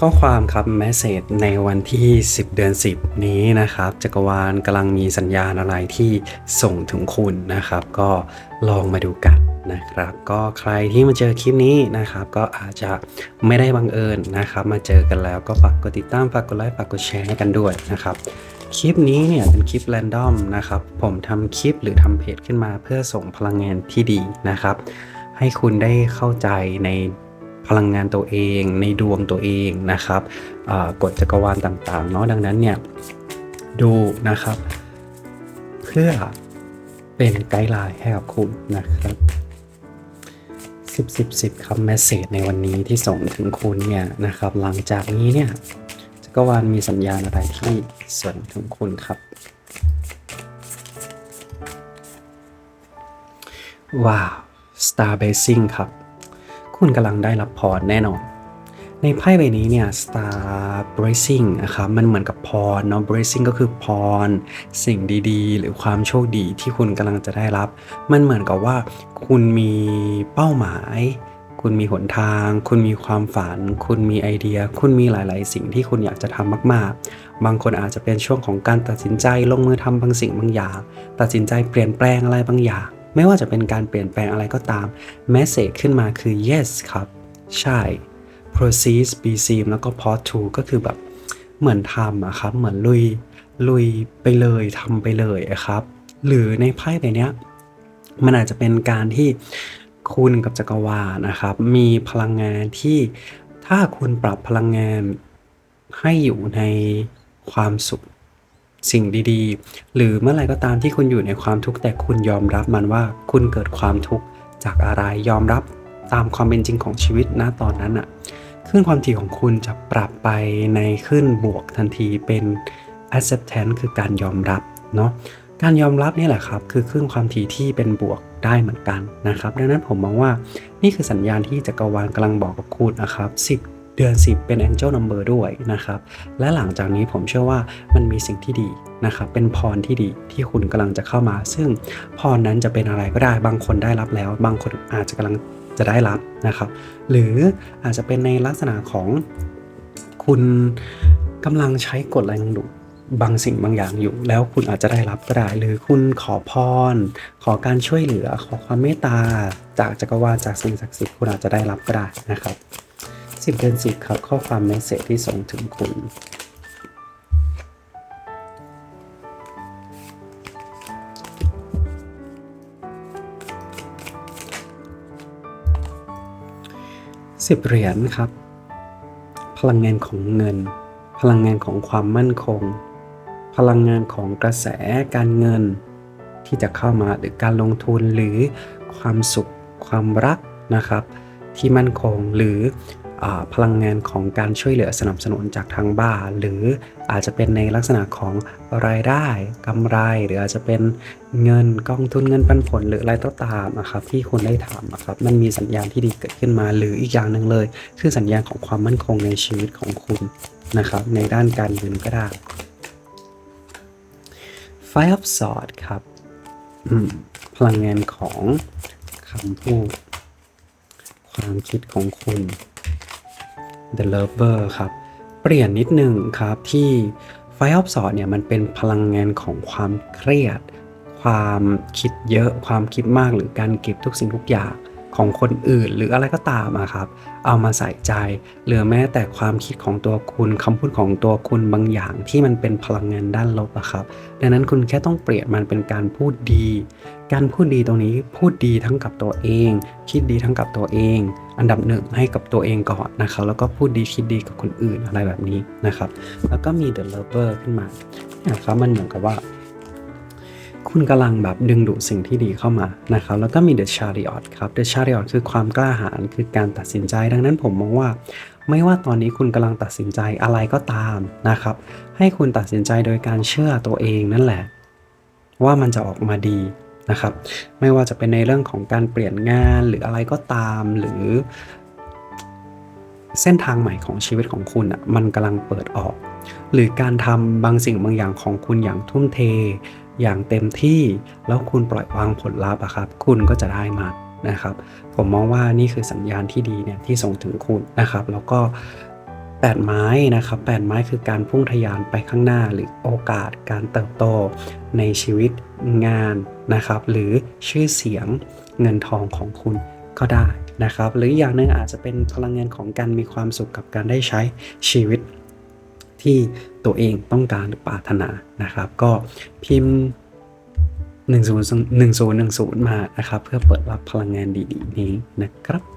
ข้อความครับแมสเซจในวันที่ 10 เดือน 10 นี้นะครับ จักรวาลกำลังมีสัญญาณอะไรที่ส่งถึงคุณนะครับ ก็ลองมาดูกันนะครับ ก็ใครที่มาเจอคลิปนี้นะครับ ก็อาจจะไม่ได้บังเอิญนะครับ มาเจอกันแล้วก็ฝากกดติดตามฝากกดไลค์ฝากกดแชร์ให้กันด้วยนะครับคลิปนี้เนี่ยเป็นคลิปแรนดอมนะครับ ผมทำคลิปหรือทำเพจขึ้นมาเพื่อส่งพลังงานที่ดีนะครับ ให้คุณได้เข้าใจใน พลังงานตัวเอง ในดวงตัวเองนะครับกฎจักรวาลต่างๆเนาะดังนั้นเนี่ยดูนะครับ เพื่อเป็นไกด์ไลน์ให้กับคุณนะครับ10 10 10คำแมสเซจในวันนี้ที่ส่งถึงคุณเนี่ยนะครับ หลังจากนี้เนี่ยจักรวาลมีสัญญาณอะไรที่ส่งถึงคุณครับว้าว Star Blessing ครับ คุณกำลังได้รับพรแน่นอน ในไพ่ใบนี้เนี่ย Star Blessing นะครับมันเหมือนกับพรเนาะ Blessing ก็คือพร สิ่งดีๆ หรือความโชคดีที่คุณกำลังจะได้รับ มันเหมือนกับว่าคุณมีเป้าหมาย คุณมีหนทาง คุณมีความฝัน คุณมีไอเดีย คุณมีหลาย ๆ สิ่งที่คุณอยากจะทำมาก ๆ บางคนอาจจะเป็นช่วงของการตัดสินใจลงมือทำบางสิ่งบางอย่าง ตัดสินใจเปลี่ยนแปลงอะไรบางอย่าง ไม่ว่าจะเป็นการเปลี่ยนแปลงอะไรก็ตามแมสเซจขึ้นมาคือ yes ครับ ใช่ proceed be seen แล้วก็ pause to ก็คือแบบเหมือนทำอะครับ เหมือนลุย ลุยไปเลยทำไปเลยอะครับ หรือในไพ่ใบนี้มันอาจจะเป็นการที่คุณกับจักรวาลนะครับ มีพลังงานที่ถ้าคุณปรับพลังงานให้อยู่ในความสุข สิ่งดีๆ หรือเมื่อไหร่ก็ตามที่คุณอยู่ในความทุกข์แต่คุณยอมรับมันว่าคุณเกิดความทุกข์จากอะไรยอมรับตามความเป็นจริงของชีวิตณตอนนั้นอะคลื่นความถี่ของคุณจะปรับไปในขึ้นบวกทันทีเป็น acceptance คือการยอมรับเนาะการยอมรับนี่แหละครับ คือคลื่นความถี่ที่เป็นบวกได้เหมือนกันนะครับ ดังนั้นผมมองว่านี่คือสัญญาณที่จักรวาลกำลังบอกกับคุณนะครับ 10 เดือน 10 เป็น angel number ด้วยนะครับ และหลังจากนี้ผมเชื่อว่ามันมีสิ่งที่ดี นะครับเป็นพรที่ดีที่คุณกำลังจะเข้ามา ซึ่งพรนั้นจะเป็นอะไรก็ได้บางคนได้รับแล้ว บางคนอาจจะกำลังจะได้รับนะครับ หรืออาจจะเป็นในลักษณะของคุณกำลังใช้กฎแรงดึงดูดบางสิ่งบางอย่างอยู่ แล้วคุณอาจจะได้รับก็ได้ หรือคุณขอพร ขอการช่วยเหลือ ขอความเมตตา จากจักรวาลจากสิ่งศักดิ์สิทธิ์คุณอาจจะได้รับก็ได้นะครับสิบเดือนสิบครับข้อความเมสเซจที่ส่งถึงคุณ สิบเหรียญครับ พลังงานของเงิน พลังงานของความมั่นคง พลังงานของกระแสการเงิน ที่จะเข้ามาหรือการลงทุนหรือความสุข ความรักนะครับ ที่มั่นคงหรือ พลังงานของการช่วยเหลือสนับสนุนจากทางบ้านหรืออาจจะเป็นในลักษณะของรายได้กำไร หรืออาจจะเป็นเงินกองทุนเงินปันผลหรืออะไรก็ตามนะครับที่คุณได้ทำนะครับมันมีสัญญาณที่ดีเกิดขึ้นมา หรืออีกอย่างหนึ่งเลย คือสัญญาณของความมั่นคงในชีวิตของคุณนะครับในด้านการเงินก็ได้ Five of Swords ครับพลังงานของคำพูดความคิดของคุณ The Lover ครับ เปลี่ยนนิดนึงครับที่ Five of Swords เนี่ยมันเป็นพลังงานของความเครียด ความคิดเยอะ ความคิดมากหรือการเก็บทุกสิ่งทุกอย่าง ของคนอื่น หรืออะไรก็ตามอะครับ เอามาใส่ใจ หรือแม้แต่ความคิดของตัวคุณคำพูดของตัวคุณบางอย่างที่มันเป็นพลังงานด้านลบอะครับ ดังนั้นคุณแค่ต้องเปลี่ยนมันเป็นการพูดดี การพูดดีตรงนี้พูดดีทั้งกับตัวเอง คิดดีทั้งกับตัวเอง อันดับหนึ่งให้กับตัวเองก่อนนะครับ แล้วก็พูดดีคิดดีกับคนอื่นอะไรแบบนี้นะครับ แล้วก็มี The Lover ขึ้นมานะครับมันเหมือนกับว่า คุณกำลังแบบดึงดูดสิ่งที่ดีเข้ามานะครับแล้วก็มี The Chariot ครับ The Chariot คือความกล้าหาญคือการตัดสินใจ ดังนั้นผมมองว่า ไม่ว่าตอนนี้คุณกำลังตัดสินใจอะไรก็ตามนะครับ ให้คุณตัดสินใจโดยการเชื่อตัวเองนั่นแหละ ว่ามันจะออกมาดีนะครับ ไม่ว่าจะเป็นในเรื่องของการเปลี่ยนงานหรืออะไรก็ตาม หรือ เส้นทางใหม่ของชีวิตของคุณอะมันกำลังเปิดออก หรือการทำบางสิ่งบางอย่างของคุณอย่างทุ่มเท อย่างเต็มที่ แล้วคุณปล่อยวางผลลัพธ์อะครับ คุณก็จะได้มานะครับ ผมมองว่านี่คือสัญญาณที่ดีเนี่ยที่ส่งถึงคุณนะครับ แล้วก็แป8ไม้นะครับ8ไม้คือการพุ่งทะยานไปข้างหน้าหรือโอกาสการเติบโตในชีวิตงานนะครับ หรือชื่อเสียงเงินทองของคุณ ก็ได้นะครับ หรืออย่างหนึ่งอาจจะเป็นพลังงานของการมีความสุขกับการได้ใช้ชีวิตที่ตัวเองต้องการหรือปรารถนานะครับ ก็พิมพ์ 101010 มานะครับ เพื่อเปิดรับพลังงานดีๆ นี้นะครับ